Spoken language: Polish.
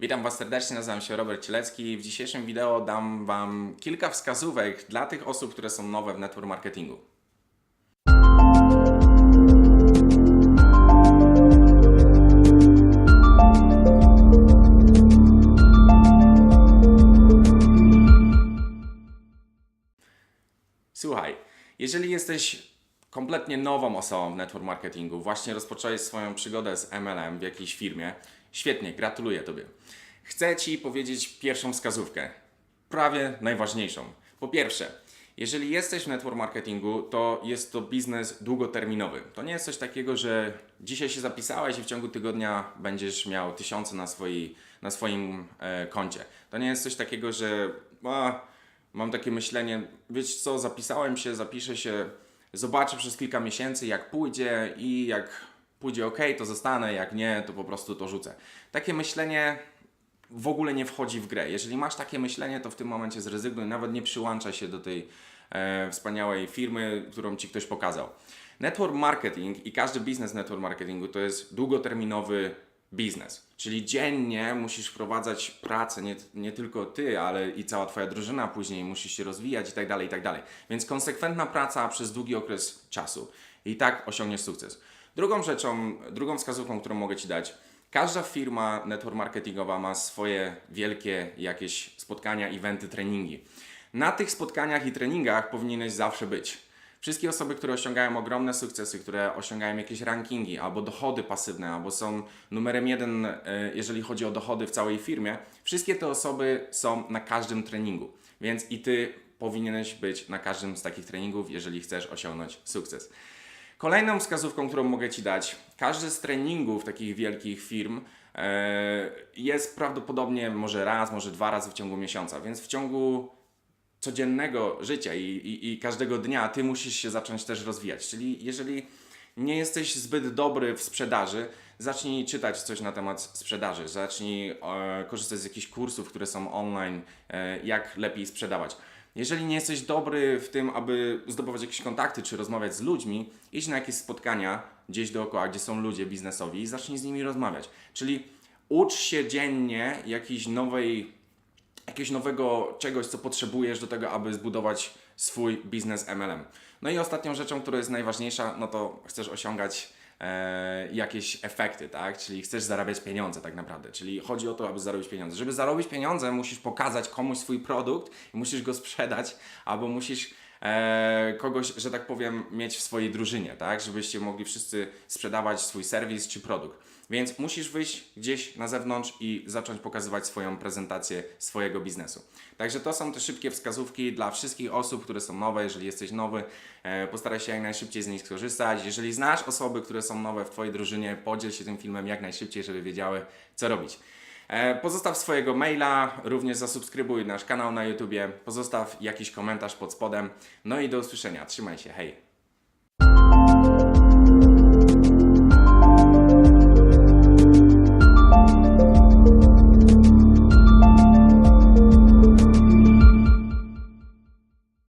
Witam Was serdecznie, nazywam się Robert Cielecki. W dzisiejszym wideo dam Wam kilka wskazówek dla tych osób, które są nowe w network marketingu. Słuchaj, jeżeli jesteś kompletnie nową osobą w network marketingu, właśnie rozpocząłeś swoją przygodę z MLM w jakiejś firmie, świetnie, gratuluję Tobie. Chcę Ci powiedzieć pierwszą wskazówkę, prawie najważniejszą. Po pierwsze, jeżeli jesteś w network marketingu, to jest to biznes długoterminowy. To nie jest coś takiego, że dzisiaj się zapisałeś i w ciągu tygodnia będziesz miał tysiące na, swojej, na swoim e, koncie. To nie jest coś takiego, że a, mam takie myślenie, wiesz co, zapisałem się, zapiszę się, zobaczę przez kilka miesięcy jak pójdzie i jak pójdzie ok, to zostanę, jak nie, to po prostu to rzucę. Takie myślenie w ogóle nie wchodzi w grę. Jeżeli masz takie myślenie, to w tym momencie zrezygnuj, nawet nie przyłączaj się do tej e, wspaniałej firmy, którą ci ktoś pokazał. Network marketing i każdy biznes network marketingu to jest długoterminowy biznes. Czyli dziennie musisz wprowadzać pracę, nie, nie tylko ty, ale i cała twoja drużyna później musisz się rozwijać i tak dalej, i tak dalej. Więc konsekwentna praca przez długi okres czasu. I tak osiągniesz sukces. Drugą rzeczą, drugą wskazówką, którą mogę Ci dać, każda firma network marketingowa ma swoje wielkie jakieś spotkania, eventy, treningi. Na tych spotkaniach i treningach powinieneś zawsze być. Wszystkie osoby, które osiągają ogromne sukcesy, które osiągają jakieś rankingi albo dochody pasywne, albo są numerem jeden, e, jeżeli chodzi o dochody w całej firmie, wszystkie te osoby są na każdym treningu. Więc i Ty powinieneś być na każdym z takich treningów, jeżeli chcesz osiągnąć sukces. Kolejną wskazówką, którą mogę Ci dać, każdy z treningów takich wielkich firm e, jest prawdopodobnie może raz, może dwa razy w ciągu miesiąca, więc w ciągu codziennego życia i, i, i każdego dnia ty musisz się zacząć też rozwijać. Czyli jeżeli nie jesteś zbyt dobry w sprzedaży, zacznij czytać coś na temat sprzedaży, zacznij e, korzystać z jakichś kursów, które są online, e, jak lepiej sprzedawać. Jeżeli nie jesteś dobry w tym, aby zdobywać jakieś kontakty czy rozmawiać z ludźmi, idź na jakieś spotkania gdzieś dookoła, gdzie są ludzie biznesowi i zacznij z nimi rozmawiać. Czyli ucz się dziennie jakiejś nowej jakiegoś nowego czegoś, co potrzebujesz do tego, aby zbudować swój biznes MLM. No i ostatnią rzeczą, która jest najważniejsza, no to chcesz osiągać e, jakieś efekty, tak? Czyli chcesz zarabiać pieniądze tak naprawdę. Czyli chodzi o to, aby zarobić pieniądze. Żeby zarobić pieniądze, musisz pokazać komuś swój produkt musisz go sprzedać, albo musisz e, kogoś, że tak powiem, mieć w swojej drużynie, tak? Żebyście mogli wszyscy sprzedawać swój serwis czy produkt. Więc musisz wyjść gdzieś na zewnątrz i zacząć pokazywać swoją prezentację swojego biznesu. Także to są te szybkie wskazówki dla wszystkich osób, które są nowe. Jeżeli jesteś nowy, e, postaraj się jak najszybciej z nich skorzystać. Jeżeli znasz osoby, które są nowe w Twojej drużynie, podziel się tym filmem jak najszybciej, żeby wiedziały, co robić. E, Pozostaw swojego maila, również zasubskrybuj nasz kanał na YouTubie, pozostaw jakiś komentarz pod spodem. No i do usłyszenia. Trzymaj się, hej!